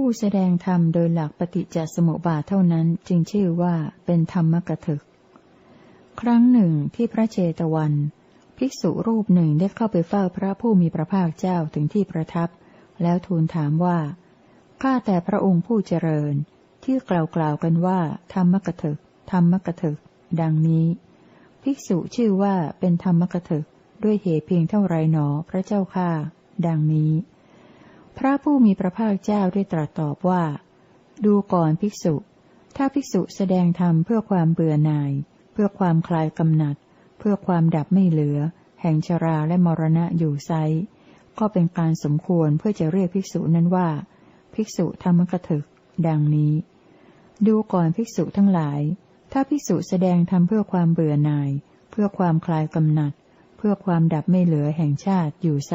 ผู้แสดงธรรมโดยหลักปฏิจจสมุปบาทเท่านั้นจึงชื่อว่าเป็นธรรมกถึก ครั้งหนึ่งที่พระเจตวัน ภิกษุรูปหนึ่งได้เข้าไปเฝ้าพระผู้มีพระภาคเจ้าถึงที่ประทับ แล้วทูลถามว่า ข้าแต่พระองค์ผู้เจริญ ที่กล่าวกล่าวกันว่า ธรรมกถึก ธรรมกถึก ดังนี้ ภิกษุชื่อว่าเป็นธรรมกถึก ด้วยเหตุเพียงเท่าไรหนอพระเจ้าข้าดังนี้ พระผู้มีพระภาคเจ้าได้ตรัสตอบว่า ดูก่อนภิกษุ ถ้าภิกษุแสดงธรรมเพื่อความเบื่อหน่าย เพื่อความคลายกำหนัด เพื่อความดับไม่เหลือ แห่งชราและมรณะอยู่ไซก็เป็นการสมควรเพื่อจะเรียกภิกษุนั้นว่า ภิกษุธรรมกถึก ดังนี้ ดูก่อนภิกษุทั้งหลาย ถ้าภิกษุแสดงธรรมเพื่อความเบื่อหน่าย เพื่อความคลายกำหนัด เพื่อความดับไม่เหลือแห่งชาติอยู่ไซ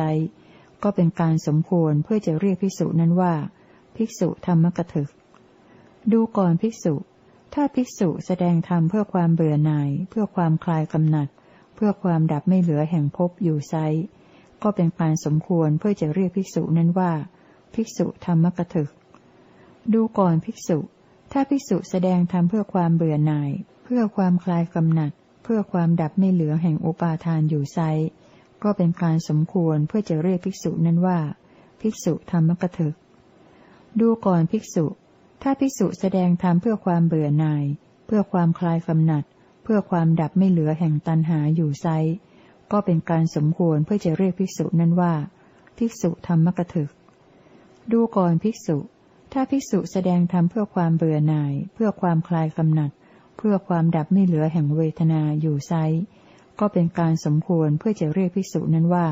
ก็เป็นการสมควรเพื่อจะเรียกภิกษุนั้นว่า ภิกษุธรรมกถึก ดูก่อนภิกษุ ถ้าภิกษุแสดงธรรมเพื่อความเบื่อหน่าย เพื่อความคลายกำหนัด เพื่อความดับไม่เหลือแห่งภพอยู่ไซก็เป็นการสมควรเพื่อจะเรียกภิกษุนั้นว่า ภิกษุธรรมกถึก ดูก่อนภิกษุ ถ้าภิกษุแสดงธรรมเพื่อความเบื่อหน่าย เพื่อความคลายกำหนัด เพื่อความดับไม่เหลือแห่งอุปาทานอยู่ไซ ก็เป็นการสมควรเพื่อจะเรียกภิกษุนั้นว่า ภิกษุธรรมกถึก ดูก่อนภิกษุ ถ้าภิกษุแสดงธรรมเพื่อความเบื่อหน่าย เพื่อความคลายกำหนัด เพื่อความดับไม่เหลือแห่งตันหาอยู่ไซก็เป็นการสมควรเพื่อจะเรียกภิกษุนั้นว่า ภิกษุธรรมกถึก ดูก่อนภิกษุ ถ้าภิกษุแสดงธรรมเพื่อความเบื่อหน่าย เพื่อความคลายกำหนัด เพื่อความดับไม่เหลือแห่งเวทนาอยู่ไซ ก็เป็นการสมควรเพื่อจะเรียกภิกษุนั้นว่า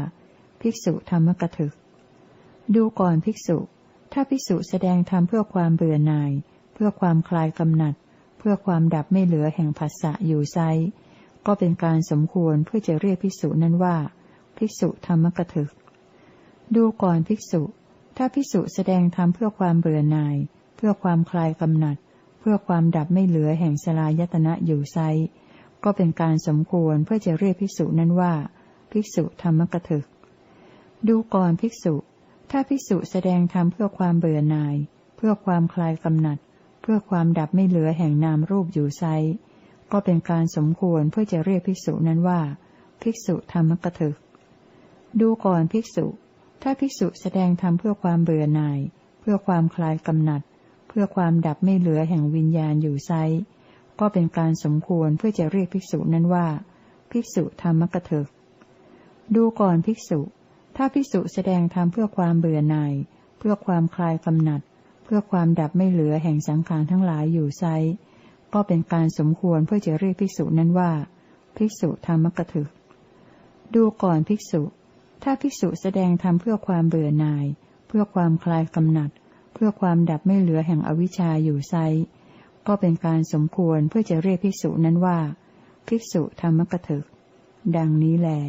ภิกษุธรรมกถึก ดูก่อนภิกษุ ถ้าภิกษุแสดงธรรมเพื่อความเบื่อหน่าย เพื่อความคลายกำหนัด เพื่อความดับไม่เหลือแห่งผัสสะอยู่ไซก็เป็นการสมควรเพื่อจะเรียกภิกษุนั้นว่า ภิกษุธรรมกถึก ดูก่อนภิกษุ ถ้าภิกษุแสดงธรรมเพื่อความเบื่อหน่าย เพื่อความคลายกำหนัด เพื่อความดับไม่เหลือแห่งสลายตนะอยู่ไซ ก็เป็นการสมควรเพื่อจะเรียกภิกษุนั้นว่า ภิกษุธรรมกถึก ดูก่อนภิกษุ ถ้าภิกษุแสดงธรรมเพื่อความเบื่อหน่าย เพื่อความคลายกำหนัด เพื่อความดับไม่เหลือแห่งนามรูปอยู่ไซก็เป็นการสมควรเพื่อจะเรียกภิกษุนั้นว่า ภิกษุธรรมกถึก ดูก่อนภิกษุ ถ้าภิกษุแสดงธรรมเพื่อความเบื่อหน่าย เพื่อความคลายกำหนัด เพื่อความดับไม่เหลือแห่งวิญญาณอยู่ไซ ก็เป็นการสมควรเพื่อจะเรียกภิกษุนั้นว่า ภิกษุธรรมกเถิกดูก่อนภิกษุ ถ้าภิกษุแสดงธรรมเพื่อความเบื่อหน่าย เพื่อความคลายกำหนัด เพื่อความดับไม่เหลือแห่งสังขารทั้งหลายอยู่ไซก็เป็นการสมควรเพื่อจะเรียกภิกษุนั้นว่า ภิกษุธรรมกถึก ดูก่อนภิกษุ ถ้าภิกษุแสดงธรรมเพื่อความเบื่อหน่าย เพื่อความคลายกำหนัด เพื่อความดับไม่เหลือแห่งอวิชชาอยู่ไซ ก็เป็นการสมควรเพื่อจะเรียกภิกษุนั้นว่า ภิกษุธรรมกถึก ดังนี้แหละ